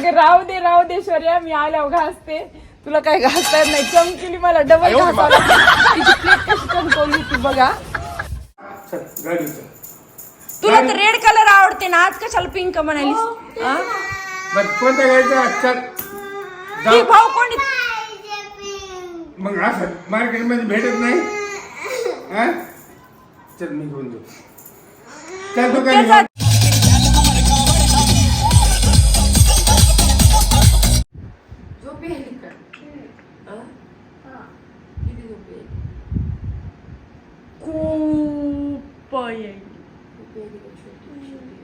अगं राहू दे राहू दे शौर्या मी आल्यावर घासते. तुला काय घासता येत नाही. चमकीने मला डबल घासावं लागतं. तिची प्लेट कशी चमकवली ती बघा. चल गाडी चल तुला तर रेड कलर आवडते ना. आज कशाला पिंक म्हणालीस? हा? बर कोणत्या गाडीचा चल. ती जाऊ. भाऊ कोणी मग असं मार्केटमध्ये भेटत नाही? हा? चल मी घेऊन जाऊ. चल दुकानी त्याचा खूप छोटी?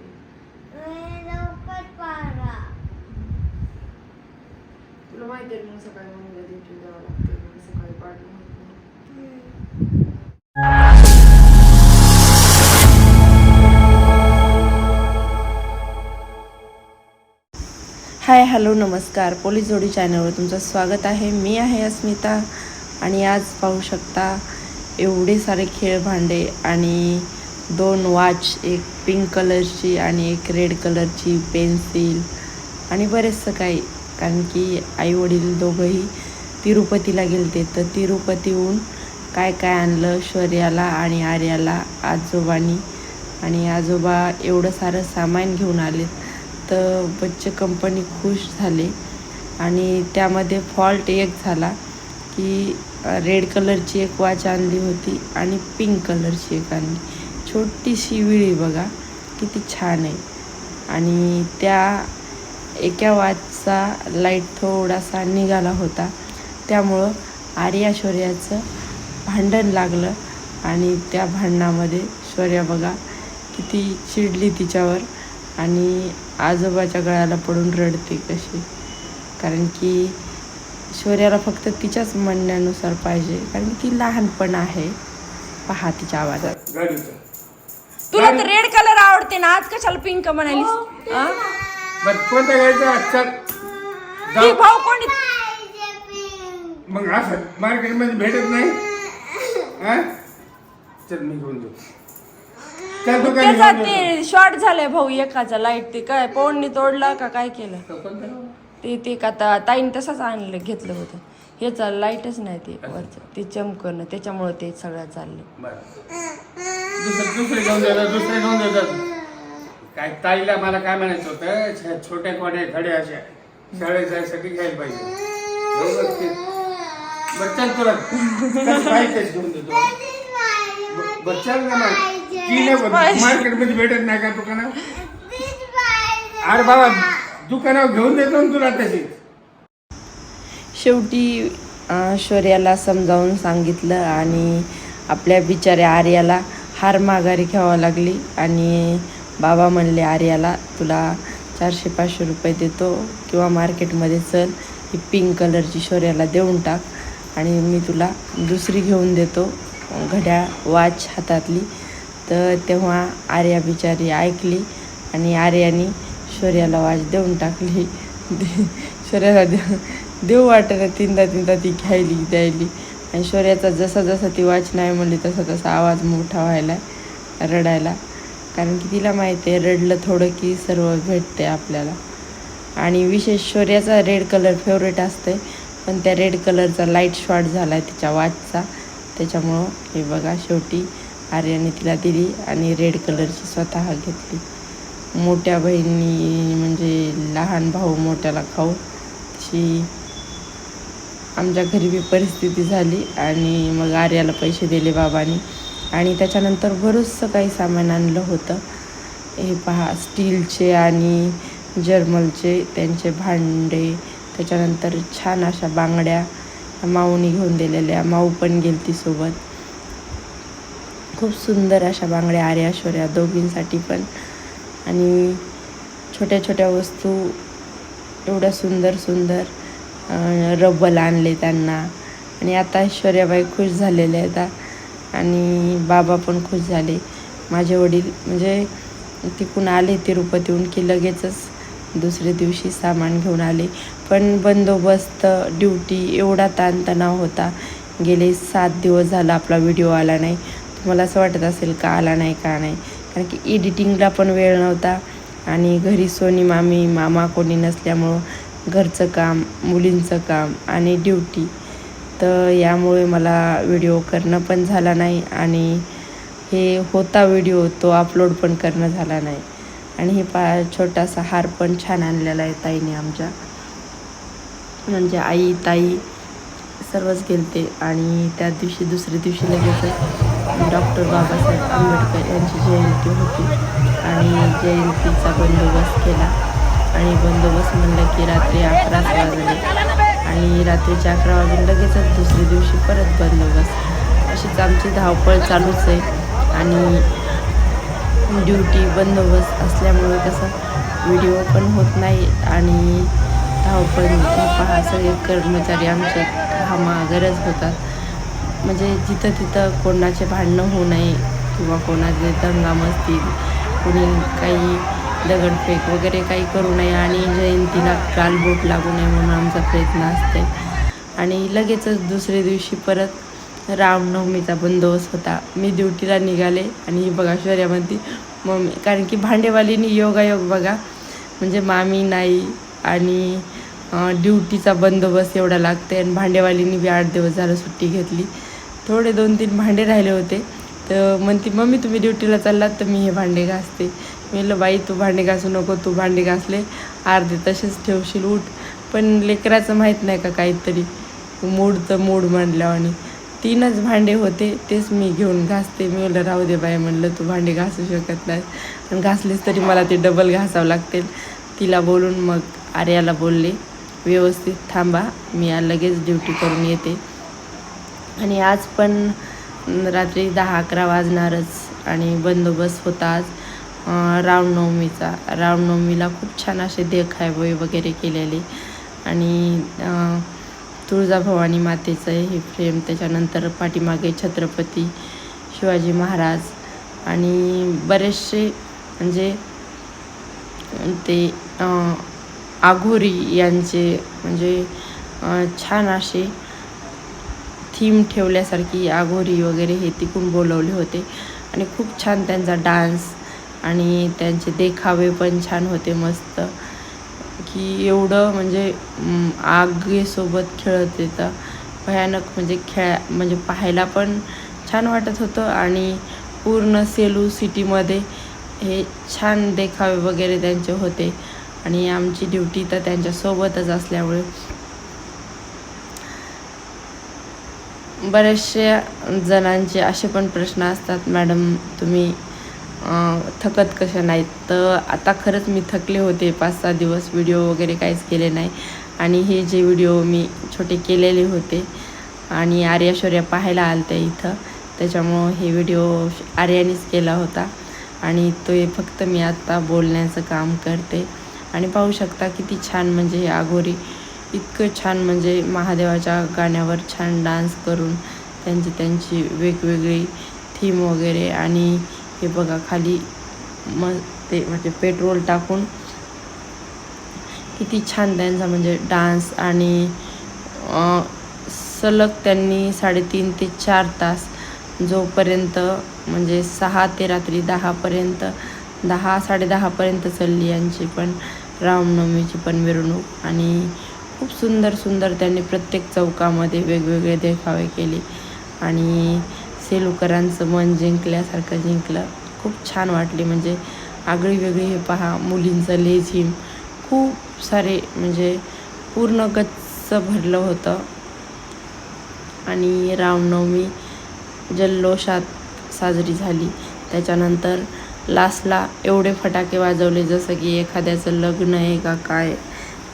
तुला माहिती आहे ना सकाळी मम्मीला ड्युटी जावं लागते मग सकाळी पाठवून होत नाही. हाय हॅलो नमस्कार पोलीस जोडी चॅनलवर तुमचं स्वागत आहे मी आहे अस्मिता आणि आज पाहू शकता एवढे सारे खेळ भांडे आणि दोन वॉच एक पिंक कलरची आणि एक रेड कलरची पेन्सिल आणि बरेचसं काही. कारण की आई वडील दोघंही तिरुपतीला गेलते. तर तिरुपतीहून काय काय आणलं? शौर्याला आणि आर्याला आजोबांनी. आणि आजोबा एवढं सारं सामान घेऊन आले तर बच्चे कंपनी खुश झाले. आणि त्यामध्ये फॉल्ट एक झाला की रेड कलरची एक वॉच आणली होती आणि पिंक कलरची एक आणली. छोटीशी विळी बघा किती छान आहे. आणि त्या एका वॉचचा लाइट थोडासा निघाला होता. त्यामुळं आर्या शौर्याचं भांडण लागलं आणि त्या भांडणामध्ये शौर्या बघा किती चिडली तिच्यावर आणि आजोबाच्या गळ्याला पडून रडते कशी. कारण की शौर्याला फक्त तिच्याच म्हणण्यानुसार पाहिजे. कारण की ती लहानपण आहे. पहा तिच्या आवाजात. तुला तर रेड कलर आवडते ना. आज कशाला पिंक म्हणालीस? हा? बर कोणत्या गाडीचा चल. ती जाऊ. भाऊ कोणी मग असं मार्केटमध्ये भेटत नाही? हा? चल मी घेऊन जाऊ. चल दुकानी त्याचा घेऊन जाऊ. ते शॉर्ट झालाय भाऊ एकाचा. लाइट ते काय? पवननी तोडला का काय केलं? ते ते का ता- ताईने तसंच आणलं घेतलं होतं. हेच लाईटच नाही ते वरचं. ते चमकणं त्याच्यामुळे ते सगळं चाललं. बरं. दुसरं दुसरे घेऊन देतात दुसरे घेऊन देतात काय ताईला मला काय म्हणायचं होतं छे- छोट्या कोण्या घडे अशा. शाळेत जायसाठी घ्यायला पाहिजे. बरं चल तुला. कसं पाहिजे तेच घेऊन देतो. ब- बरं चल ना मग. ती नाही मार्केटमध्ये भेटत नाही का दुकानात? अरे बाबा दुकानावर घेऊन देतो ना तुला तशी. शेवटी शौर्याला समजावून सांगितलं आणि आपल्या बिचाऱ्या आर्याला हार माघारी घ्यावा लागली आणि बाबा म्हणले आर्याला तुला चारशे पाचशे रुपये देतो किंवा मार्केटमध्ये चल ही पिंक कलरची शौर्याला देऊन टाक आणि मी तुला दुसरी घेऊन देतो. घड्याळ वाच हातातली. तर तेव्हा आर्या बिचारी ऐकली आणि आर्यानी शौर्याला वाच देऊन टाकली. शौर्याला देऊ देऊ वाटत तीनदा तीनदा ती घ्यायली द्यायली. आणि शौर्याचा जसा जसा ती वाच नाही म्हणली तसा तसा आवाज मोठा व्हायला रडायला. कारण की तिला माहिती आहे रडलं थोडं की सर्व भेटते आपल्याला. आणि विशेष शौर्याचा रेड कलर फेवरेट असते पण त्या रेड कलरचा लाइट शॉर्ट झाला आहे तिच्या वाचचा त्याच्यामुळं हे बघा शेवटी आर्याने तिला दिली आणि रेड कलरची स्वतः घेतली. मोठ्या बहिणी म्हणजे लहान भाऊ मोठ्याला खाऊ. तशी आमच्या घरी बी परिस्थिती झाली आणि मग आर्याला पैसे दिले बाबांनी. आणि त्याच्यानंतर बरंचसं काही सामान आणलं होतं. हे पहा स्टीलचे आणि जर्मलचे त्यांचे भांडे त्याच्यानंतर छान अशा बांगड्या माऊनी घेऊन दिलेल्या माऊ पण गेलती सोबत. खूप सुंदर अशा बांगड्या आर्या शौर्या दोघींसाठी पण. आणि छोट्या छोट्या वस्तू एवढ्या सुंदर सुंदर रब्बल आणले त्यांना. आणि आता ऐश्वर्याबाई खुश झालेल्या आहेत. आणि बाबा पण खुश झाले. माझे वडील म्हणजे तिकून आले तिरुपतीहून की लगेचच दुसऱ्या दिवशी सामान घेऊन आले. पण बंदोबस्त ड्युटी एवढा ताणतणाव होता. गेले सात दिवस झाला आपला व्हिडिओ आला नाही. तुम्हाला असं वाटत असेल का आला नाही का नाही? कारण की एडिटिंगला पण वेळ नव्हता. आणि घरी सोनी मामी मामा कोणी नसल्यामुळं घरचं काम मुलींचं काम आणि ड्युटी तर यामुळे मला व्हिडिओ करणं पण झाला नाही आणि हे होता व्हिडिओ तो अपलोड पण करणं झाला नाही. आणि हे पा छोटासा हार पण छान आणलेला आहे ताईने आमच्या. म्हणजे आई ताई सर्वच गेलते आणि त्या दिवशी दुसऱ्या दिवशी लगेच डॉक्टर बाबासाहेब आंबेडकर यांची जयंती होती. आणि जयंतीचा बंदोबस्त केला. आणि बंदोबस्त म्हणलं की रात्री अकराच वाजले. आणि रात्रीच्या अकरा वाजून लगेचच दुसऱ्या दिवशी परत बंदोबस्त. अशीच आमची धावपळ चालूच आहे. आणि ड्युटी बंदोबस्त असल्यामुळे कसं व्हिडिओ पण होत नाही आणि धावपळ पहा सगळे कर्मचारी आमच्या कामा गरज होतात. म्हणजे जिथं तिथं कोणाचे भांडणं होऊ नये किंवा कोणाचे दंगाम असतील कोणी काही दगडफेक वगैरे काही करू नये आणि जयंतीला गालबोट लागू नये म्हणून आमचा प्रयत्न असते आणि लगेचच दुसऱ्या दिवशी परत रामनवमीचा बंदोबस्त होता. मी ड्युटीला निघाले आणि ही बघा शौर्यामध्ये मम्मी कारण की भांडेवालीनी योगायोग बघा. म्हणजे मामी नाही आणि ड्युटीचा बंदोबस्त एवढा लागते आणि भांडेवालीनी बी आठ दिवस झालं सुट्टी घेतली. थोडे दोन तीन भांडे राहिले होते. तर म्हणते मम्मी तुम्ही ड्युटीला चाललात तर मी हे भांडे घासते. मी म्हणलं बाई तू भांडे घासू नको तू भांडे घासले अर्धे तसेच ठेवशील उठ. पण लेकराचं माहीत नाही का काहीतरी. मूडचं मूड म्हणल्यावानी आणि तीनच भांडे होते तेच मी घेऊन घासते. मी म्हणलं राहू दे बाई म्हणलं तू भांडे घासू शकत नाही पण घासलीस तरी मला ते डबल घासावं लागतील तिला बोलून मग आर्याला बोलले व्यवस्थित थांबा मी लगेच ड्युटी करून येते. आणि आज पण रात्री दहा अकरा वाजणारच आणि बंदोबस्त होता आज. रामनवमीचा. रामनवमीला खूप छान असे देखावे वगैरे केलेले. आणि तुळजाभवानी मातेचं हे फ्रेम त्याच्यानंतर पाठीमागे छत्रपती शिवाजी महाराज आणि बरेचसे म्हणजे ते आघोरी यांचे म्हणजे छान असे थीम ठेवल्यासारखी आघोरी वगैरे हे तिकून बोलवले होते. आणि खूप छान त्यांचा डान्स आणि त्यांचे देखावे पण छान होते मस्त. की एवढं म्हणजे आगेसोबत खेळत येतं. भयानक म्हणजे खेळा म्हणजे पाहायला पण छान वाटत होतं आणि पूर्ण सेलू सिटीमध्ये हे छान देखावे वगैरे त्यांचे होते. आणि आमची ड्युटी तर त्यांच्यासोबतच असल्यामुळे बऱ्याचशा जणांचे असे पण प्रश्न असतात मॅडम तुम्ही थकत कशा नाहीत? तर आता खरंच मी थकले होते पाच सहा दिवस व्हिडिओ वगैरे काहीच केले नाही. आणि हे जे व्हिडिओ मी छोटे केलेले होते आणि आर्याश्वर्या पाहायला पाहायला त्या इथं त्याच्यामुळं हे व्हिडिओ आर्यानेच केला होता. आणि तो हे फक्त मी आत्ता बोलण्याचं काम करते. आणि पाहू शकता किती छान म्हणजे हे आघोरी इतकं छान म्हणजे महादेवाच्या गाण्यावर छान डान्स करून त्यांची त्यांची वेगवेगळी थीम वगैरे आणि हे बघा खाली मग ते म्हणजे पेट्रोल टाकून किती छान त्यांचा म्हणजे डान्स आणि सलग त्यांनी साडेतीन ते चार तास जोपर्यंत म्हणजे सहा ते रात्री दहापर्यंत दहा साडेदहापर्यंत चालली यांची पण रामनवमीची पण मिरवणूक आणि खूप सुंदर सुंदर त्यांनी प्रत्येक चौकामध्ये वेगवेगळे देखावे केले. आणि सेलुकरांचं मन जिंकल्यासारखं जिंकलं. खूप छान वाटले. म्हणजे आगळी वेगळी हे पहा मुलींचं लेझिम. खूप सारे म्हणजे पूर्ण गच्च भरलं होतं. आणि रामनवमी जल्लोषात साजरी झाली. त्याच्यानंतर लास्टला एवढे फटाके वाजवले जसं की एखाद्याचं लग्न आहे का काय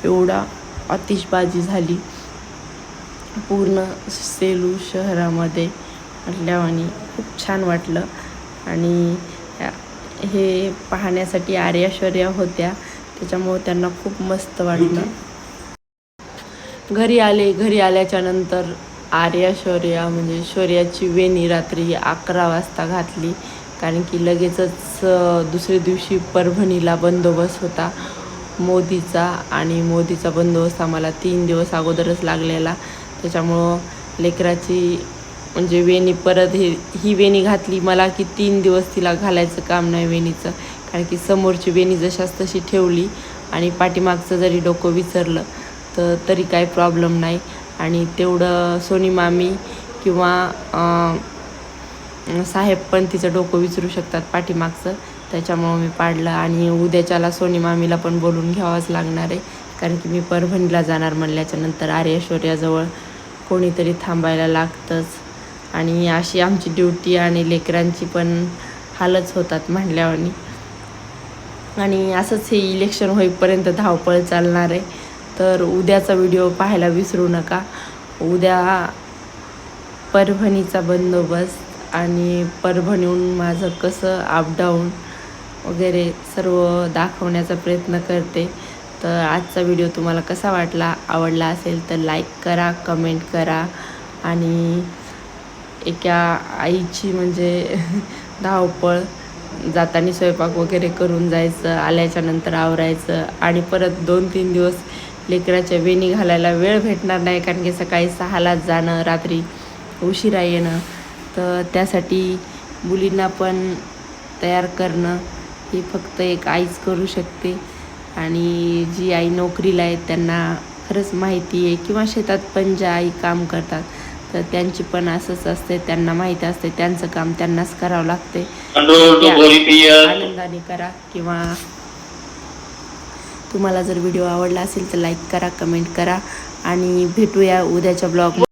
एवढा आतिषबाजी झाली. पूर्ण सेलू शहरामध्ये म्हटल्यावानी खूप छान वाटलं. आणि हे पाहण्यासाठी आर्याश्वर्या होत्या. त्याच्यामुळं त्यांना खूप मस्त वाटलं. घरी आले घरी आल्याच्यानंतर आर्या शौर्या म्हणजे शौर्याची वेणी रात्री अकरा वाजता घातली. कारण की लगेचच दुसऱ्या दिवशी परभणीला बंदोबस्त होता. मोदीचा आणि मोदीचा बंदोबस्त आम्हाला तीन दिवस अगोदरच लागलेला. त्याच्यामुळं लेकराची म्हणजे वेणी परत हे ही वेणी घातली मला की तीन दिवस तिला घालायचं काम नाही वेणीचं. कारण की समोरची वेणी जशाच तशी ठेवली आणि पाठीमागचं जरी डोकं विसरलं तर तरी काही प्रॉब्लेम नाही. आणि तेवढं सोनी मामी किंवा साहेब पण तिचं डोकं विचारू शकतात पाठीमागचं. त्याच्यामुळं मी पाडलं आणि उद्याच्याला सोनी मामीला पण बोलून घ्यावंच लागणार आहे. कारण की मी परभणीला जाणार म्हणल्याच्यानंतर आर्यश्वर्याजवळ कोणीतरी थांबायला लागतंच. आणि अशी आमची ड्युटी आणि लेकरांची पण हालच होतात म्हणल्यावानी. आणि असंच हे इलेक्शन होईपर्यंत धावपळ चालणार आहे. तर उद्याचा व्हिडिओ पाहायला विसरू नका. उद्या परभणीचा बंदोबस्त आणि परभणीहून माझं कसं अपडाऊन वगैरे सर्व दाखवण्याचा प्रयत्न करते. तर आजचा व्हिडिओ तुम्हाला कसा वाटला आवडला असेल तर लाईक करा कमेंट करा आणि एका आईची म्हणजे धावपळ जाताना स्वयंपाक वगैरे करून जायचं आल्याच्यानंतर आवरायचं आणि परत दोन तीन दिवस लेकराच्या वेणी घालायला वेळ भेटणार नाही कारण की सकाळी सहालाच जाणं रात्री उशिरा येणं. तर त्यासाठी मुलींना पण तयार करणं हे फक्त एक आईच करू शकते. आणि जी आई नोकरीला आहे त्यांना खरंच माहिती आहे किंवा शेतात पण ज्या आई काम करतात तर त्यांची पण असंच असते त्यांना माहिती असते त्यांचं काम त्यांनाच करावं लागते. आनंदाने करा किंवा तुम्हाला जर व्हिडिओ आवडला असेल तर लाईक करा कमेंट करा आणि भेटूया उद्याच्या ब्लॉग